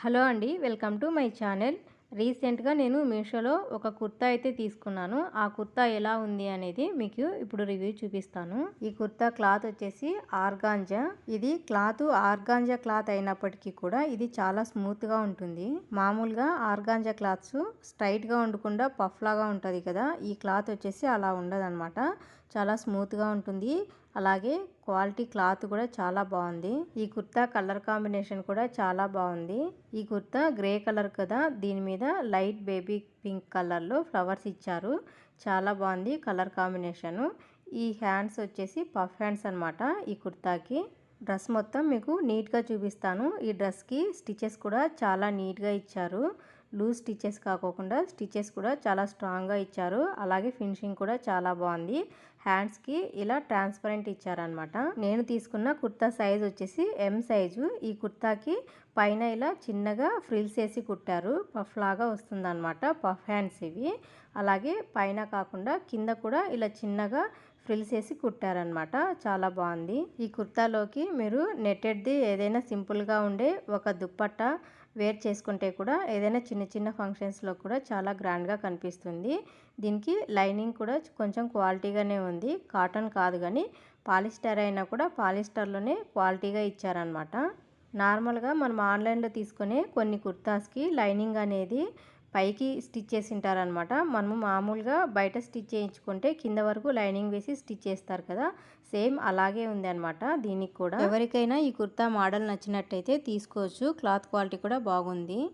Hello అండి welcome to my channel. రీసెంట్గా నేను మీషోలో ఒక కుర్తా అయితే తీసుకున్నాను. ఆ కుర్తా ఎలా ఉంది అనేది మీకు ఇప్పుడు రివ్యూ చూపిస్తాను. ఈ కుర్తా క్లాత్ వచ్చేసి ఆర్గాంజా. ఇది క్లాత్ ఆర్గాంజా క్లాత్ అయినప్పటికీ కూడా ఇది చాలా స్మూత్గా ఉంటుంది. మామూలుగా ఆర్గాంజా క్లాత్స్ స్ట్రైట్గా ఉండకుండా పఫ్ లాగా ఉంటుంది కదా ఈ క్లాత్ వచ్చేసి అలా ఉండదన్నమాట. చాలా స్మూత్గా ఉంటుంది. అలాగే క్వాలిటీ క్లాత్ కూడా చాలా బాగుంది. ఈ కుర్తా కలర్ కాంబినేషన్ కూడా చాలా బాగుంది. ఈ కుర్తా గ్రే కలర్ కదా దీని మీద లైట్ బేబీ పింక్ కలర్లో ఫ్లవర్స్ ఇచ్చారు. చాలా బాగుంది కలర్ కాంబినేషను. ఈ హ్యాండ్స్ వచ్చేసి పఫ్ హ్యాండ్స్ అనమాట ఈ కుర్తాకి. డ్రెస్ మొత్తం మీకు నీట్గా చూపిస్తాను. ఈ డ్రెస్కి స్టిచెస్ కూడా చాలా నీట్గా ఇచ్చారు. లూజ్ స్టిచెస్ కాకోకుండా స్టిచెస్ కూడా చాలా స్ట్రాంగ్గా ఇచ్చారు. అలాగే ఫినిషింగ్ కూడా చాలా బాగుంది. హ్యాండ్స్కి ఇలా ట్రాన్స్పరెంట్ ఇచ్చారనమాట నేను తీసుకున్న కుర్తా సైజ్ వచ్చేసి ఎం సైజు. ఈ కుర్తాకి పైన ఇలా చిన్నగా ఫ్రిల్స్ వేసి కుట్టారు. పఫ్ లాగా వస్తుందన్నమాట. పఫ్ హ్యాండ్స్ ఇవి. అలాగే పైన కాకుండా కింద కూడా ఇలా చిన్నగా ఫ్రిల్స్ వేసి కుట్టారనమాట చాలా బాగుంది. ఈ కుర్తాలోకి మీరు నెట్టెడ్ది ఏదైనా సింపుల్గా ఉండే ఒక దుప్పట్ట వేర్ చేసుకుంటే కూడా ఏదైనా చిన్న చిన్న ఫంక్షన్స్లో కూడా చాలా గ్రాండ్గా కనిపిస్తుంది. దీనికి లైనింగ్ కూడా కొంచెం క్వాలిటీగానే ఉంది. కాటన్ కాదు కానీ పాలిస్టర్ అయినా కూడా పాలిస్టర్లోనే క్వాలిటీగా ఇచ్చారనమాట నార్మల్గా మనం ఆన్లైన్లో తీసుకునే కొన్ని కుర్తాస్కి లైనింగ్ అనేది పైకి స్టిచ్ చేసి ఉంటారనమాట మనము మామూలుగా బయట స్టిచ్ చేయించుకుంటే కింద వరకు లైనింగ్ వేసి స్టిచ్ చేస్తారు కదా. సేమ్ అలాగే ఉంది అనమాట దీనికి కూడా. ఎవరికైనా ఈ కుర్తా మోడల్ నచ్చినట్టయితే తీసుకోవచ్చు. క్లాత్ క్వాలిటీ కూడా బాగుంది.